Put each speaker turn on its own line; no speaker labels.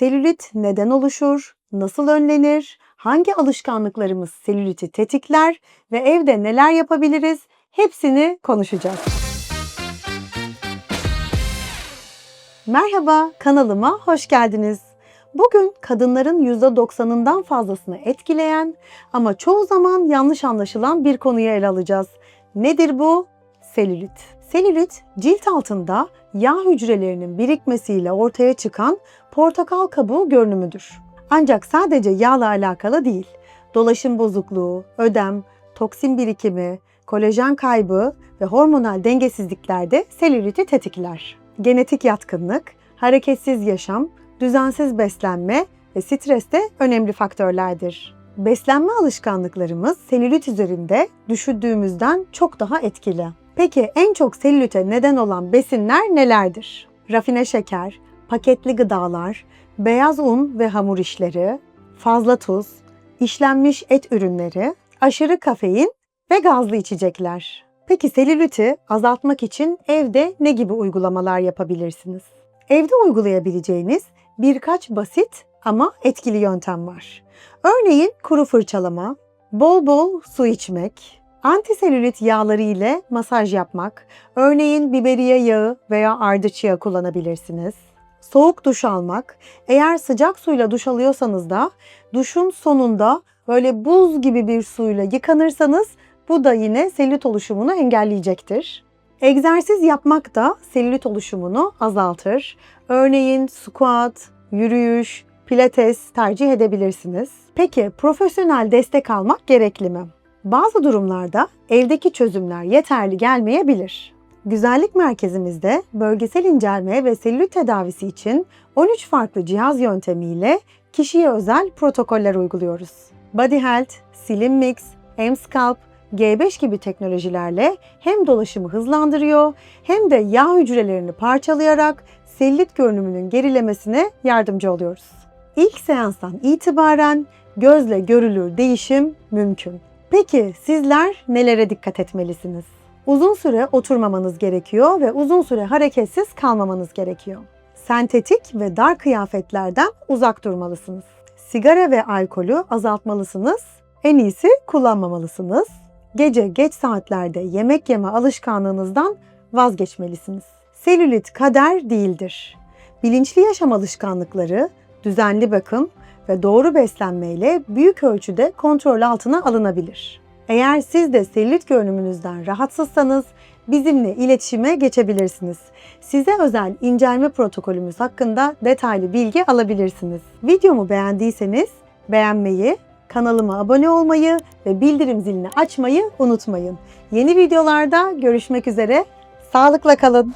Selülit neden oluşur? Nasıl önlenir? Hangi alışkanlıklarımız selüliti tetikler ve evde neler yapabiliriz? Hepsini konuşacağız. Merhaba, kanalıma hoş geldiniz. Bugün kadınların %90'ından fazlasını etkileyen ama çoğu zaman yanlış anlaşılan bir konuyu ele alacağız. Nedir bu? Selülit. Selülit, cilt altında yağ hücrelerinin birikmesiyle ortaya çıkan portakal kabuğu görünümüdür. Ancak sadece yağla alakalı değil. Dolaşım bozukluğu, ödem, toksin birikimi, kolajen kaybı ve hormonal dengesizlikler de selüliti tetikler. Genetik yatkınlık, hareketsiz yaşam, düzensiz beslenme ve stres de önemli faktörlerdir. Beslenme alışkanlıklarımız selülit üzerinde düşündüğümüzden çok daha etkili. Peki en çok selülite neden olan besinler nelerdir? Rafine şeker, paketli gıdalar, beyaz un ve hamur işleri, fazla tuz, işlenmiş et ürünleri, aşırı kafein ve gazlı içecekler. Peki selüliti azaltmak için evde ne gibi uygulamalar yapabilirsiniz? Evde uygulayabileceğiniz birkaç basit ama etkili yöntem var. Örneğin kuru fırçalama, bol bol su içmek, antiselülit yağları ile masaj yapmak, örneğin biberiye yağı veya ardıç yağı kullanabilirsiniz. Soğuk duş almak, eğer sıcak suyla duş alıyorsanız da duşun sonunda böyle buz gibi bir suyla yıkanırsanız bu da yine selülit oluşumunu engelleyecektir. Egzersiz yapmak da selülit oluşumunu azaltır. Örneğin squat, yürüyüş, pilates tercih edebilirsiniz. Peki profesyonel destek almak gerekli mi? Bazı durumlarda evdeki çözümler yeterli gelmeyebilir. Güzellik merkezimizde bölgesel incelme ve selülit tedavisi için 13 farklı cihaz yöntemiyle kişiye özel protokoller uyguluyoruz. Body Health, Slim Mix, M-Scalp, G5 gibi teknolojilerle hem dolaşımı hızlandırıyor hem de yağ hücrelerini parçalayarak selülit görünümünün gerilemesine yardımcı oluyoruz. İlk seanstan itibaren gözle görülür değişim mümkün. Peki sizler nelere dikkat etmelisiniz? Uzun süre oturmamanız gerekiyor ve uzun süre hareketsiz kalmamanız gerekiyor. Sentetik ve dar kıyafetlerden uzak durmalısınız. Sigara ve alkolü azaltmalısınız. En iyisi kullanmamalısınız. Gece geç saatlerde yemek yeme alışkanlığınızdan vazgeçmelisiniz. Selülit kader değildir. Bilinçli yaşam alışkanlıkları, düzenli bakım ve doğru beslenmeyle büyük ölçüde kontrol altına alınabilir. Eğer siz de selülit görünümünüzden rahatsızsanız bizimle iletişime geçebilirsiniz. Size özel incelme protokolümüz hakkında detaylı bilgi alabilirsiniz. Videomu beğendiyseniz beğenmeyi, kanalıma abone olmayı ve bildirim zilini açmayı unutmayın. Yeni videolarda görüşmek üzere. Sağlıkla kalın.